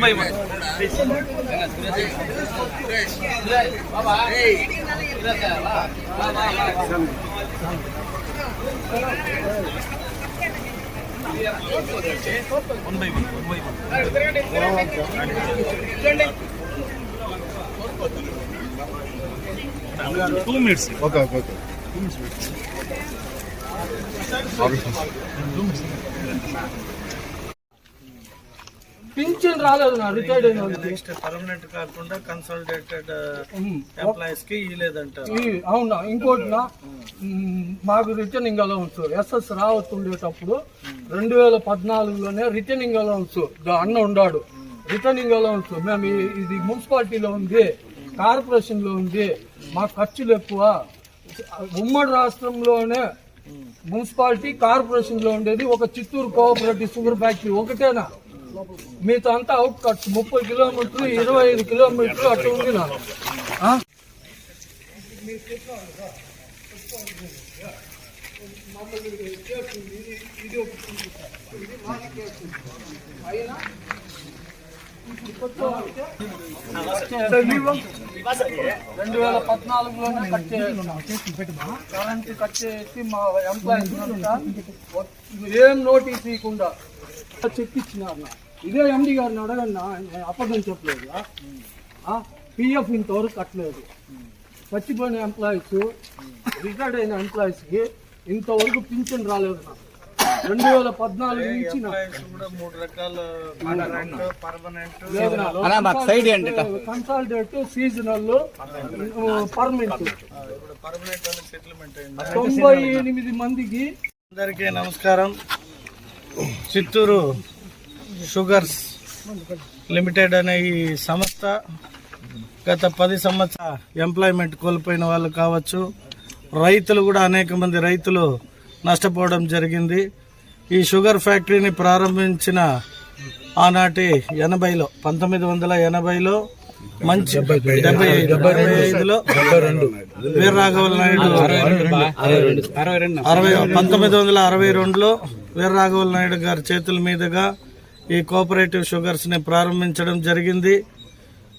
Mumbai Mumbai two minutes okay okay okay two minutes Abi. పింఛన్ రాలేదు నా retired అయిన. నెక్స్ట్ పర్మనెంట్ కాకుండా కన్సల్టేటెడ్. ఎంప్లాయీస్కి ఇవ్వలేదంటారు అవునా ఇంకోటి నా మాకు రిటర్నింగ్ అలౌన్స్ ఎస్ఎస్ రావత్ ఉండేటప్పుడు రెండు వేల పద్నాలుగులోనే రిటర్నింగ్ అలౌన్స్ అన్న ఉండాడు. రిటర్నింగ్ అలౌన్స్ మేము ఇది మున్సిపాలిటీలో ఉంది కార్పొరేషన్లో ఉంది మా ఖర్చులు ఎక్కువ. ఉమ్మడి రాష్ట్రంలోనే మున్సిపాలిటీ కార్పొరేషన్లో ఉండేది ఒక చిత్తూరు కోఆపరేటివ్ షుగర్ ఫ్యాక్టరీ ఒకటేనా? మీతో అంతా అవుట్ కట్ ముప్పై కిలోమీటర్లు ఇరవై ఐదు కిలోమీటర్లు అట్లా ఉంది నాకు ఆ? రెండు వేల పద్నాలుగులోనే కట్ చేసి కట్ చేసి మా ఎంప్లాయీస్ ఏం నోటీస్ ఇవ్వకుండా చెక్ ఇచ్చినారు. ఇదే ఎండి గారిని అడగన్నా అబద్ధం చెప్పలేదు. పిఎఫ్ ఇంతవరకు కట్టలేదు. చచ్చిపోయిన ఎంప్లాయీస్ రిటైర్డ్ అయిన ఎంప్లాయీస్కి ఇంతవరకు పింఛన్ రాలేదు నాకు. రెండు వేల పద్నాలుగు నుంచి. కన్సాలిడేట్ సీజనల్ పర్మనెంట్ తొంభై ఎనిమిది మందికి అందరికీ నమస్కారం. చిత్తూరు షుగర్స్ లిమిటెడ్ అనే ఈ సంస్థ గత పది సంవత్సర ఎంప్లాయ్మెంట్ కోల్పోయిన వాళ్ళు కావచ్చు. రైతులు కూడా అనేక మంది రైతులు నష్టపోవడం జరిగింది. ఈ షుగర్ ఫ్యాక్టరీని ప్రారంభించిన ఆనాటి ఎనభైలో పంతొమ్మిది వందల ఎనభైలో మంచి డెబ్బై డెబ్బై ఐదులో వీర రాఘవ నాయుడు అరవై పంతొమ్మిది వందల అరవై రెండులో వీర రాఘవ నాయుడు గారి చేతుల మీదుగా ఈ కోఆపరేటివ్ షుగర్స్ని ప్రారంభించడం జరిగింది.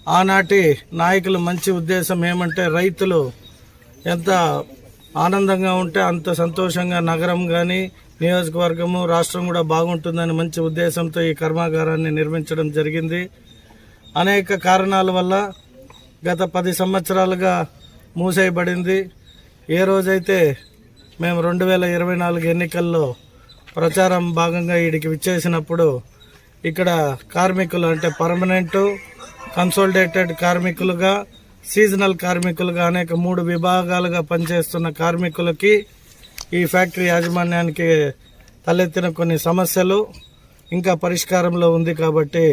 ఆనాటి నాయకుల మంచి ఉద్దేశం ఏమంటే రైతులు ఎంత ఆనందంగా ఉంటే అంత సంతోషంగా నగరం కానీ నియోజకవర్గము రాష్ట్రం కూడా బాగుంటుందని మంచి ఉద్దేశంతో ఈ కర్మాగారాన్ని నిర్మించడం జరిగింది. అనేక కారణాల వల్ల గత పది సంవత్సరాలుగా మూసేయబడింది. ఏ రోజైతే మేము రెండు వేల ఇరవై నాలుగు ఎన్నికల్లో ప్రచారం భాగంగా వీడికి విచ్చేసినప్పుడు ఇక్కడ కార్మికులు అంటే పర్మనెంట్ కన్సోల్డేటెడ్ కార్మికులుగా సీజనల్ కార్మికులుగా అనేక మూడు విభాగాలుగా పనిచేస్తున్న కార్మికులకి ఈ ఫ్యాక్టరీ యాజమాన్యానికి తలెత్తిన కొన్ని సమస్యలు ఇంకా పరిష్కారంలో ఉంది కాబట్టి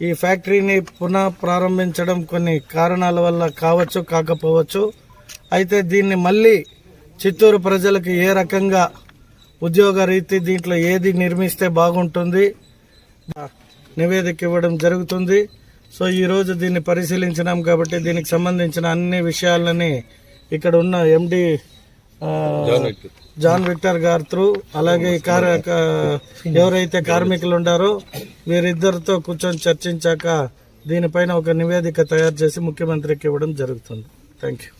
ఈ ఫ్యాక్టరీని పునః ప్రారంభించడం కొన్ని కారణాల వల్ల కావచ్చు కాకపోవచ్చు. అయితే దీన్ని మళ్ళీ చిత్తూరు ప్రజలకు ఏ రకంగా ఉద్యోగ రీతి దీంట్లో ఏది నిర్మిస్తే బాగుంటుంది నివేదిక ఇవ్వడం జరుగుతుంది. సో ఈరోజు దీన్ని పరిశీలించినాం కాబట్టి దీనికి సంబంధించిన అన్ని విషయాలని ఇక్కడ ఉన్న MD John Victor garu through అలాగే ఈ కార్ ఎవరైతే కార్మికులు ఉండారో వీరిద్దరితో కూర్చొని చర్చించాక దీనిపైన ఒక నివేదిక తయారు చేసి ముఖ్యమంత్రికి ఇవ్వడం జరుగుతుంది. Thank you